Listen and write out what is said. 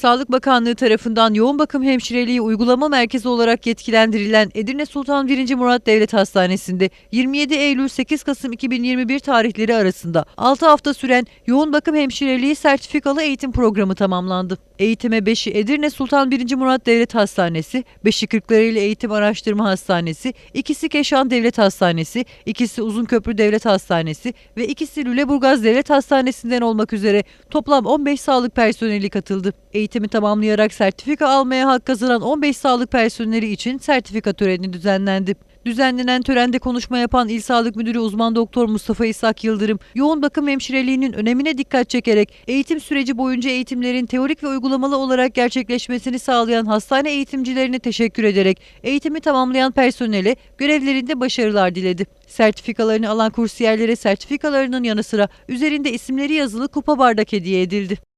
Sağlık Bakanlığı tarafından yoğun bakım hemşireliği uygulama merkezi olarak yetkilendirilen Edirne Sultan 1. Murat Devlet Hastanesi'nde 27 Eylül 8 Kasım 2021 tarihleri arasında 6 hafta süren yoğun bakım hemşireliği sertifikalı eğitim programı tamamlandı. Eğitime 5'i Edirne Sultan 1. Murat Devlet Hastanesi, 5'i Kırklareli Eğitim Araştırma Hastanesi, ikisi Keşan Devlet Hastanesi, ikisi Uzunköprü Devlet Hastanesi ve ikisi Lüleburgaz Devlet Hastanesi'nden olmak üzere toplam 15 sağlık personeli katıldı. Eğitimi tamamlayarak sertifika almaya hak kazanan 15 sağlık personeli için sertifika töreni düzenlendi. Düzenlenen törende konuşma yapan İl Sağlık Müdürü uzman doktor Mustafa İshak Yıldırım, yoğun bakım hemşireliğinin önemine dikkat çekerek eğitim süreci boyunca eğitimlerin teorik ve uygulamalı olarak gerçekleşmesini sağlayan hastane eğitimcilerine teşekkür ederek eğitimi tamamlayan personele görevlerinde başarılar diledi. Sertifikalarını alan kursiyerlere sertifikalarının yanı sıra üzerinde isimleri yazılı kupa bardak hediye edildi.